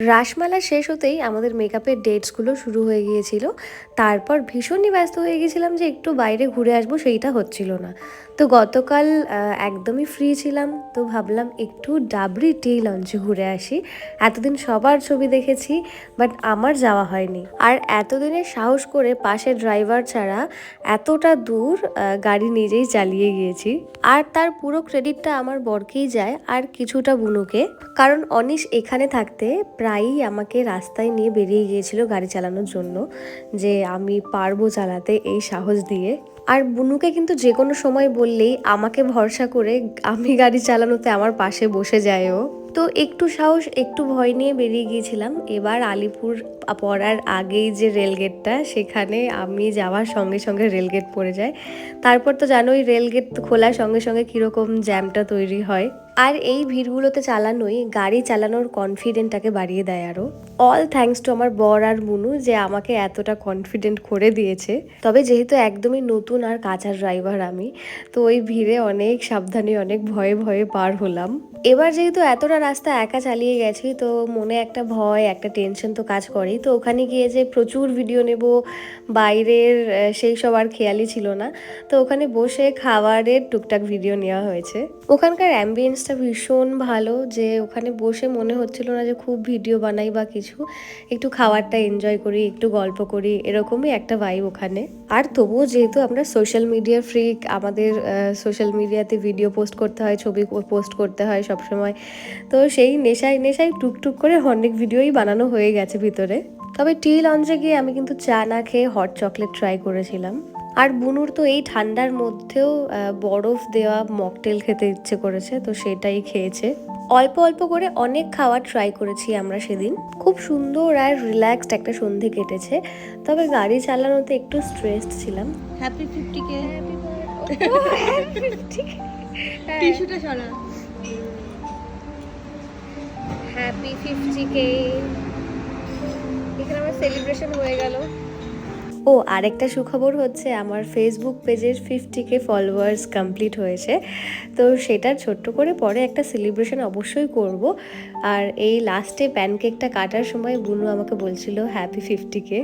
রাসমালা শেষ হতেই আমাদের মেকআপের ডেটসগুলো শুরু হয়ে গিয়েছিল। তারপর ভীষণই ব্যস্ত হয়ে গেছিলাম যে একটু বাইরে ঘুরে আসব, সেইটা হচ্ছিল না। তো গতকাল একদমই ফ্রি ছিলাম, তো ভাবলাম একটু ডাবরি টি লঞ্চে ঘুরে আসি। এতদিন সবার ছবি দেখেছি বাট আমার যাওয়া হয়নি। আর এতদিনের সাহস করে পাশে ড্রাইভার ছাড়া এতটা দূর গাড়ি নিজেই চালিয়ে গিয়েছি। আর তার পুরো ক্রেডিটটা আমার বরকেই যায়, আর কিছুটা বুনুকে। কারণ অনিশ এখানে থাকতে প্রায়ই আমাকে রাস্তায় নিয়ে বেরিয়ে গিয়েছিল গাড়ি চালানোর জন্য যে আমি পারব চালাতে এই সাহস দিয়ে। আর বুনুকে কিন্তু যে কোনো সময় বললেই আমাকে ভরসা করে আমি গাড়ি চালানোতে আমার পাশে বসে যায় ও। তো একটু সাহস, একটু ভয় নিয়ে বেরিয়ে গিয়েছিলাম। এবার আলিপুর পড়ার আগেই যে রেলগেটটা, সেখানে আমি যাওয়ার সঙ্গে সঙ্গে রেলগেট পড়ে যায়। তারপর তো জানোই, রেলগেট খোলার সঙ্গে সঙ্গে কীরকম জ্যামটা তৈরি হয়। আর এই ভিড়গুলোতে চালানোই, গাড়ি চালানোর কনফিডেন্টটাকে বাড়িয়ে দেয় আরও অল থ্যাঙ্কস টু আমার বর আর মুনু যে আমাকে এতটা কনফিডেন্ট করে দিয়েছে। তবে যেহেতু একদমই নতুন আর কাঁচা ড্রাইভার আমি, তো ওই ভিড়ে অনেক সাবধানে, অনেক ভয়ে ভয়ে পার হলাম। এবার যেহেতু এতটা রাস্তা একা চালিয়ে গেছি, তো মনে একটা ভয়, একটা টেনশন তো কাজ করেই। তো ওখানে গিয়ে যে প্রচুর ভিডিও নেব, বাইরের সেই সব আর খেয়ালই ছিল না। তো ওখানে বসে খাবারের টুকটাক ভিডিও নেওয়া হয়েছে। ওখানকার অ্যাম্বিয়েন্সটা ভীষণ ভালো, যে ওখানে বসে মনে হচ্ছিল না যে খুব ভিডিও বানাই বা কিছু। একটু খাবারটা এনজয় করি, একটু গল্প করি, এরকমই একটা ভাইব ওখানে। আর তবুও যেহেতু আমরা সোশ্যাল মিডিয়া ফ্রিক আমাদের সোশ্যাল মিডিয়াতে ভিডিও পোস্ট করতে হয়, ছবি পোস্ট করতে হয় সবসময়। তো সেই নেশায় নেশায় টুকটুক করে অনেক ভিডিওই বানানো হয়ে গেছে ভিতরে। তবে টি লঞ্চে গিয়ে আমি কিন্তু চা না খেয়ে হট চকলেট ট্রাই করেছিলাম। আর বুনুর তো এই ঠান্ডার মধ্যেও বরফ দেওয়া মকটেল খেতে ইচ্ছে করেছে তো সেটাই খেয়েছে। অল্প অল্প করে অনেক খাওয়ার ট্রাই করেছি আমরা সেদিন। খুব সুন্দর আর রিল্যাক্সড একটা সন্ধে কেটেছে। তবে গাড়ি চালানোতে একটু স্ট্রেসড ছিলাম। হ্যাপি ফিফটি কে টিস্যুটা সরা হ্যাপি ফিফটি কে এখানে আমার সেলিব্রেশন হয়ে গেল। ও, আরেকটা সুখবর হচ্ছে আমার ফেসবুক পেজের ফিফটি কে ফলোয়ার্স কমপ্লিট হয়েছে। তো সেটার ছোট্ট করে পরে একটা সেলিব্রেশন অবশ্যই করব। আর এই লাস্টে প্যানকেকটা কাটার সময় বুনু আমাকে বলছিল হ্যাপি ফিফটি কে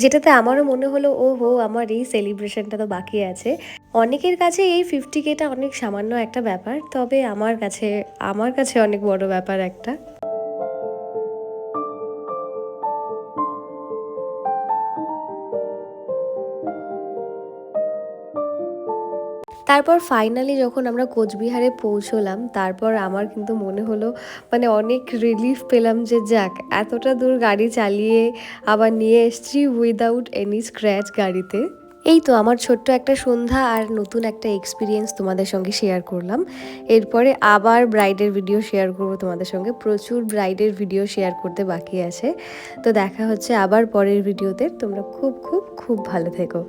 যেটাতে আমারও মনে হলো ও হো আমার এই সেলিব্রেশনটা তো বাকি আছে। অনেকের কাছে এই ফিফটি কেটা অনেক সামান্য একটা ব্যাপার, তবে আমার কাছে আমার কাছে অনেক বড় ব্যাপার একটা। তারপর ফাইনালি যখন আমরা কোচবিহারে পৌঁছলাম, তারপর আমার কিন্তু মনে হলো মানে অনেক রিলিফ পেলাম যে যাক, এতটা দূর গাড়ি চালিয়ে আবার নিয়ে এসছি উইদাউট এনি স্ক্র্যাচ গাড়িতে। এই তো আমার ছোট্ট একটা সন্ধ্যা আর নতুন একটা এক্সপিরিয়েন্স তোমাদের সঙ্গে শেয়ার করলাম। এরপরে আবার ব্রাইডের ভিডিও শেয়ার করব তোমাদের সঙ্গে। প্রচুর ব্রাইডের ভিডিও শেয়ার করতে বাকি আছে। তো দেখা হচ্ছে আবার পরের ভিডিওতে তোমরা খুব খুব খুব ভালো থেকো।